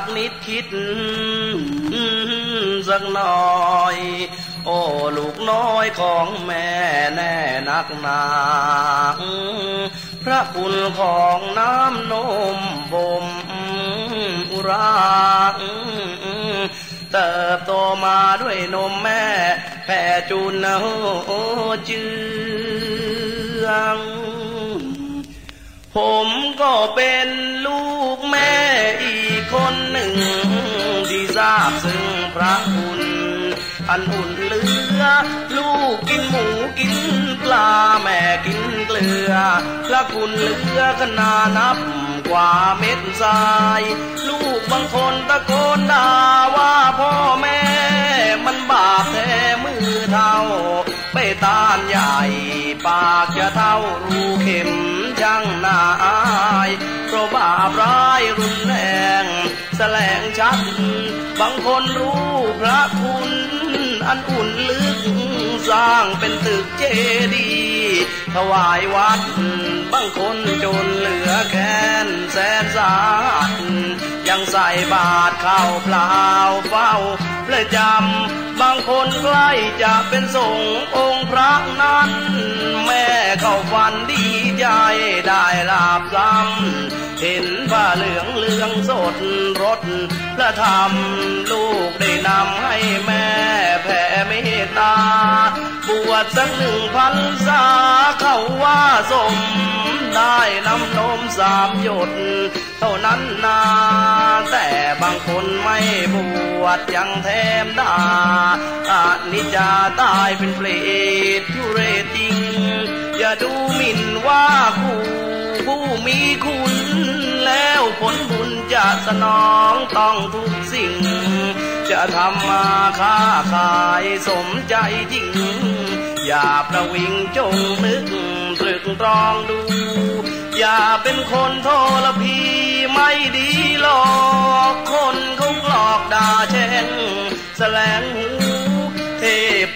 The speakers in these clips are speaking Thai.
กนิดคิดสักหน่อย โอ้ลูกน้อยของแม่แน่นักหนาพระคุณของน้ำนมบ่มอุราเติบโตมาด้วยนมแม่แผ่จุนโอจืองผมก็เป็นลูก หนึ่งที่ทราบซึ่งพระคุณอันอุ่นเลือ ลูกกินหมูกินปลาแม่กินเกลือพระคุณเลือขนานับกว่าเม็ดทราย ลูกบางคนตะโกนด่าว่าพ่อแม่มันบาปแท้มือเท่า ไปตานใหญ่ ปากจะเท่ารูเข็มช่างนาอายเพราะบาปร้ายรุนแรง แสลงชัด บางคนรู้พระคุณ อันอุ่นลึก สร้างเป็นตึกเจดีย์ถวายวัด บางคนจนเหลือแค้นแสนสาหัสยังใส่บาตรข้าวเปล่าเฝ้าประจำบางคนใกล้จะเป็นสงฆ์องค์พระนั้น แม่เข้าฝันดีใจได้ลาบซ้ำ เห็นผ้าเหลืองเหลืองสดรถพระธรรมลูกได้นำให้แม่แผ่เมตตา บวชสักหนึ่งพันษาเข้าว่าสม ได้นำนมสามหยด เท่านั้นนาแต่บางคนไม่บวชยังแถมด่าอานิจจาตายเป็นเปรตทุเรศจริง อย่าดูหมิ่นว่าผู้ผู้มีคุ สนองต้องทุกสิ่ง จะทำมาค้าขายสมใจจริง อย่าประวิงจงนึกตรึกตรองดู อย่าเป็นคนโทรพีไม่ดีหลอกคนเขาหลอกด่าแช่งแสลงหูเท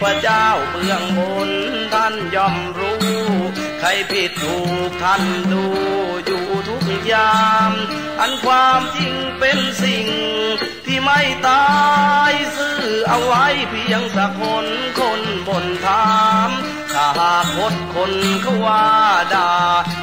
พเจ้าเบื้องบนท่านย่อมรู้ ใครผิดถูกท่านดูอยู่ทุกยาม อันความจริงเป็นสิ่ง ที่ไม่ตายซื่อเอาไว้เพียงสักคนคนบนถามถ้าหากคดคนเขาว่าด่า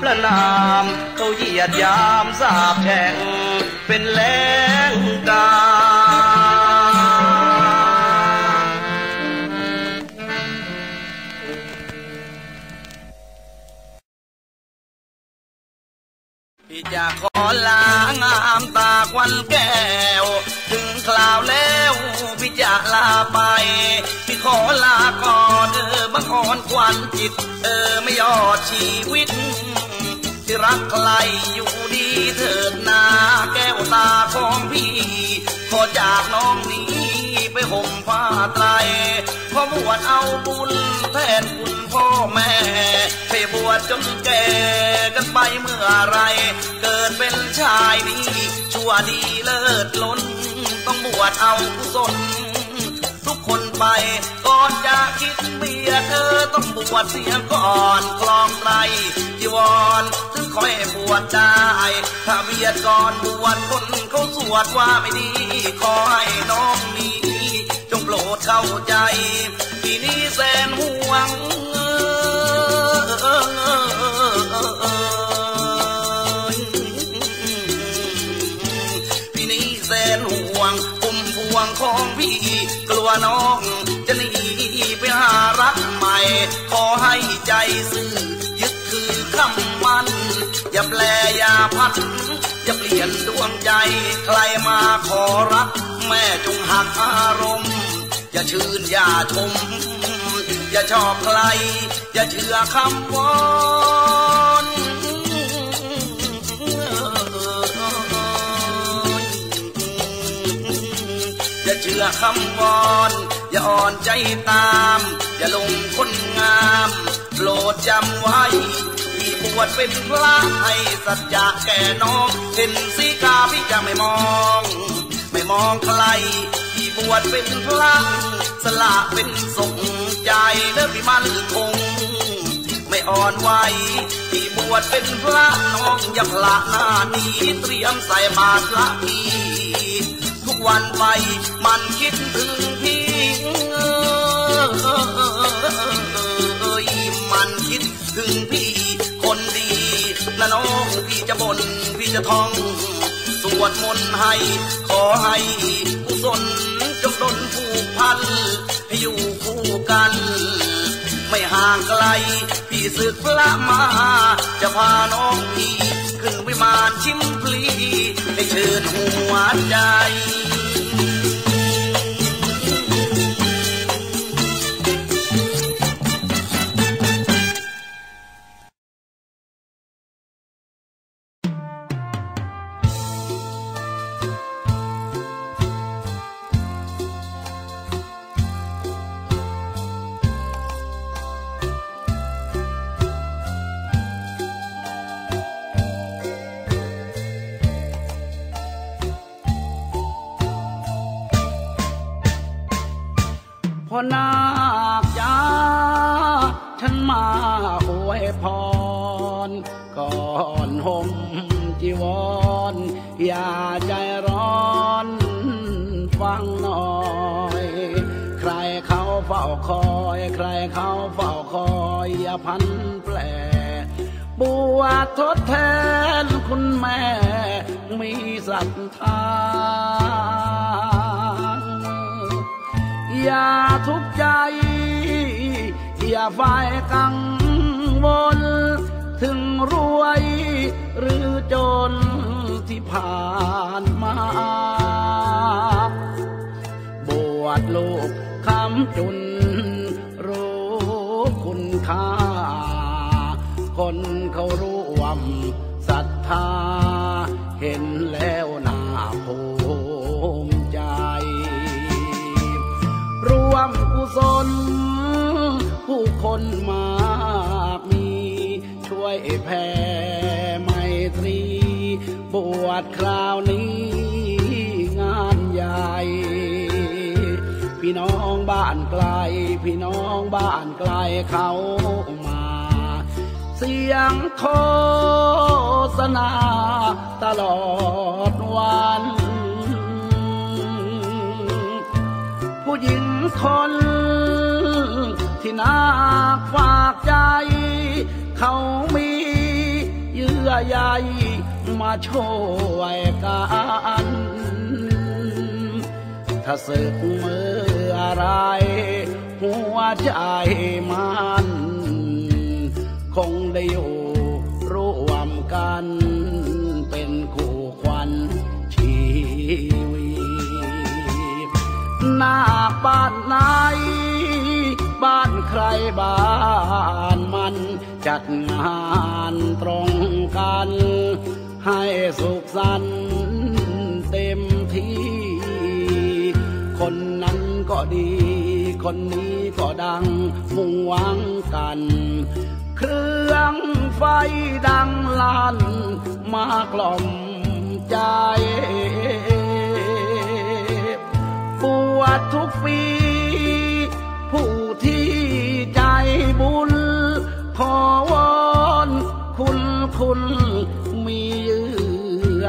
พระนามเขาเหยียดยามสาบแช่งเป็นแรงกา พี่จะขอลางามตาควันแก้ว ถึงคราวแล้วพี่จะลาไป พี่ขอลาก่อนเออบังอ่อนควันจิต เออไม่ยอดชีวิต ที่รักใครอยู่ดีเถิดนาแก้วตาของพี่ ขอจากน้องนี้ไปห่มผ้าไตรขอบวชเอาบุญแทนคุณ พ่อแม่ไปบวชจนแก่กันไปเมื่อไร เกิดเป็นชายนี้ชั่วดีเลิศล้น ต้องบวชเอากุศลทุกคนไปก่อนจะคิดเบียดเธอต้องบวชเสียก่อนคลองไตรจีวรถึงคอยบวชได้ ถ้าเบียดก่อนบวชคนเขาสวดว่าไม่ดีขอให้น้องนี้ จงโปรดเข้าใจ ที่นี้แสนห่วง พี่นี้แสนห่วงปุ่มพวงของพี่ กลัวน้องจะหนีไปหารักใหม่ ขอให้ใจซื่อยึดคือคำมัน อย่าแปลอย่าพัดอย่าเปลี่ยนดวงใจ ใครมาขอรัก แม่จงหักอารมณ์ อย่าชื่นอย่าชม อย่าชอบใคร อย่าเชื่อคำวอนอย่าเชื่อคำวอนอย่าอ่อนใจตาม อย่าลงคนงามโปรดจำไว้พี่บวชเป็นพระให้สัจจะแก่น้องเห็นสีกาพี่จะไม่มอง ไม่มองใครพี่บวชเป็นพระสละเป็นสงฆ์ ใจเลิกพี่มันคง ไม่อ่อนไหวที่บวชเป็นพระน้องอย่าพละหน้านี้เตรียมใส่บาตรละพีทุกวันไปมันคิดถึงพี่เอ้ยมันคิดถึงพี่คนดีนะน้องพี่จะบ่นพี่จะท่อง สวดมนต์ให้ ขอให้กุศลจงดลผูกพัน ไม่ห่างไกล พี่ศึกละมา จะพาน้องพี่ ขึ้นวิมานชิมพลีให้เชิญหัวใจ รก่อนห่มจีวรอย่าใจร้อนฟังหน่อย ใครเขาเฝ้าคอย ใครเขาเฝ้าคอยอย่าพันแปลบัวทดแทนคุณแม่ มีศรัทธาอย่าทุกข์ใจ อย่าไฟกังวล ถึงรวยหรือจนที่ผ่านมา บวชลูกคำจุนรู้คุณค่า คนเขาร่วมศรัทธา เห็นแล้วน่าภูมิใจรวมกุศลผู้คน วชคราวนี้งานใหญ่ พี่น้องบ้านไกล พี่น้องบ้านไกลเขามา เสียงโฆษณาตลอดวัน ผู้หญิงคนที่น่าฝากใจ เขามีเยื่อใย มาช่วยกันถ้าสึกเมื่อไร หัวใจมันคงได้อยู่ร่วมกันเป็นคู่ควันชีวิตหน้าบ้านไหน บ้านใครบ้านมันจัดงานตรงกัน ให้สุขสันต์เต็มที่ คนนั้นก็ดี คนนี้ก็ดังมุ่งหวังกัน เครื่องไฟดังลั่นมากล่อมใจ ปวดทุกปี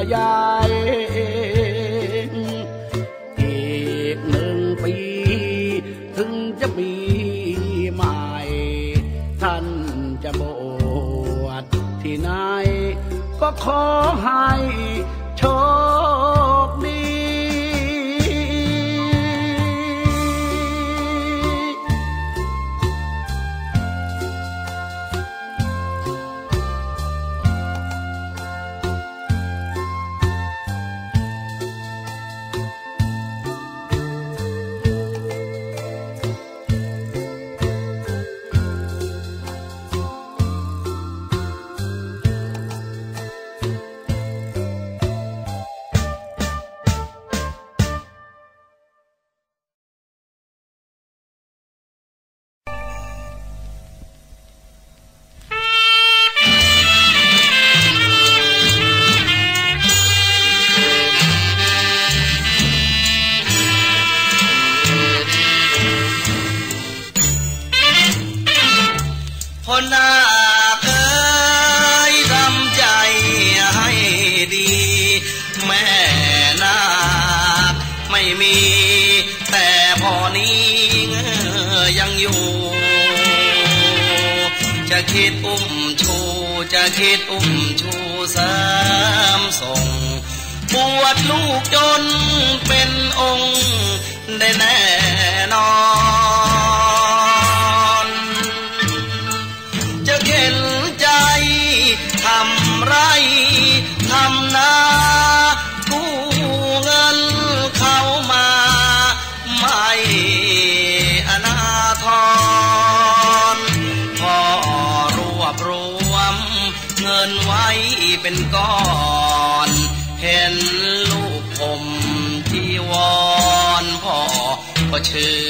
อใยอีกหนึ่งปี ถึงจะมีใหม่ ท่านจะบวชที่ไหน ก็ขอให้ พ่อนาเอ้ยทำใจให้ดี แม่นาคยังอยู่ จะคิดอุ้มชู จะคิดอุ้มชูสามส่งบวชลูกจนเป็นองค์ได้แน่นอน ไรทำนากู้เงินเข้ามาไม่อนาทรพอรวบรวมเงินไว้เป็นก้อน เห็นลูกผมจีวรพ่อก็ชื่น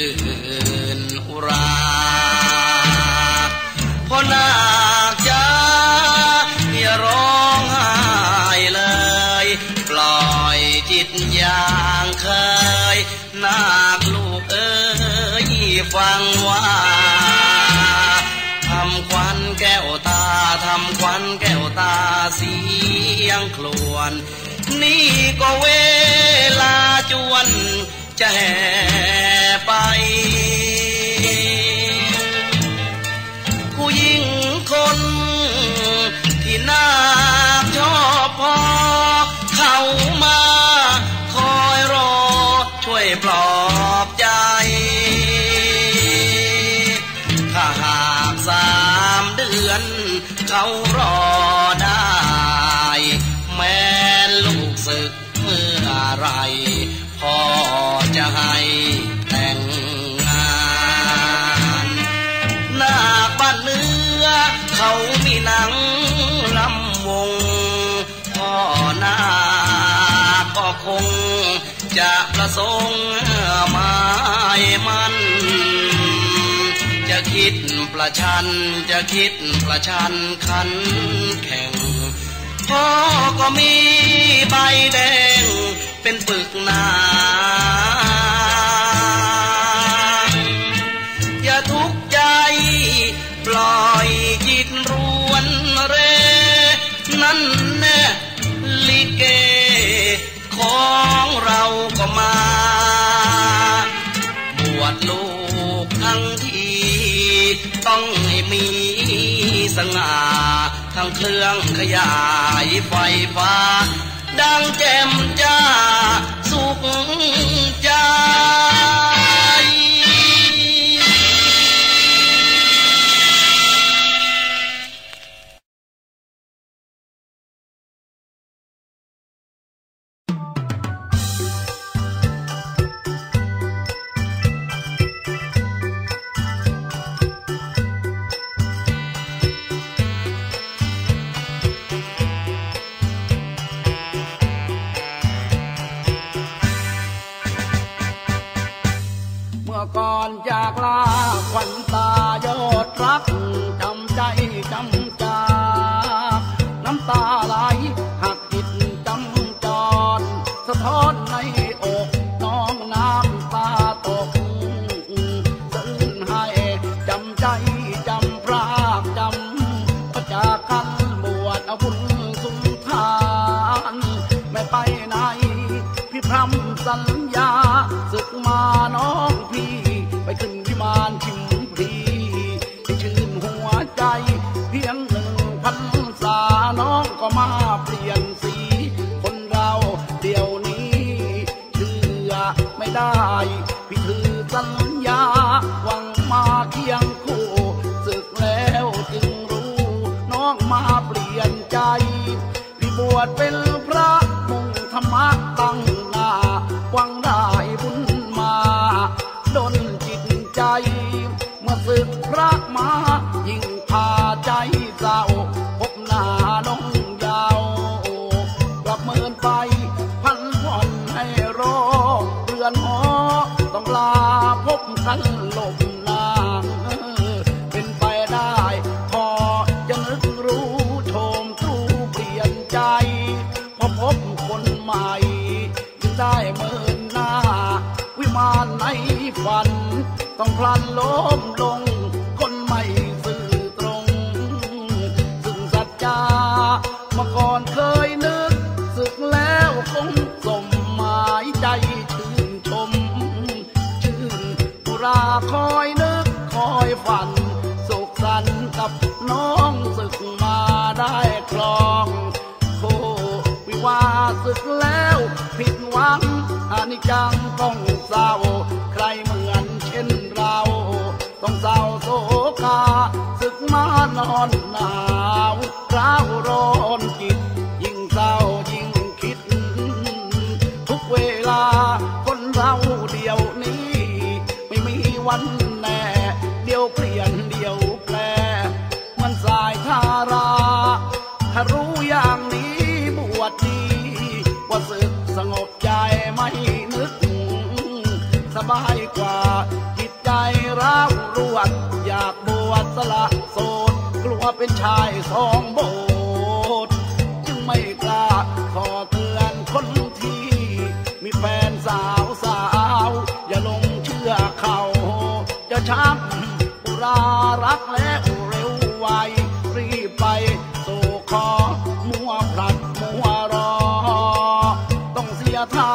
นาคลูกเอ้ยฟังว่าทำควันแก้วตาทำควันแก้วตาเสียงคลวน นี่ก็เวลาจวนจะแห่ไป ก็คงจะประสงค์หมายมัน จะคิดประชันจะคิดประชันขันแข่งพ่อก็มีใบแดงเป็นปึกหนา ต้องให้มีสง่าทั้งเครื่องขยายไฟฟ้า ดังแจ่มจ้าสุขใจ ต้องพลันล้มลง คนไม่ซื่อตรง ซึ่งสัจจาเมื่อก่อนเคยนึกสึกแล้วคงสมหมายใจชื่นชม ชื่นอุราคอยนึกคอยฝัน สุขสันต์กับน้องศึกมาได้ครองโควิวาศึกแล้วผิดหวังอานิจจังต้องเศร้า ต้องเศร้าโศกาศึกมานอนหนาวร้าวร้อนจิต เป็นชายสองโบสจึงไม่กล้าขอเตือนคนที่ มีแฟนสาวสาว อย่าลงเชื่อเขา จะช้ำอุรารักแล้วเร็วไวรีบไปสู่ขอมัวพลัดมัวรอ ต้องเสียท่า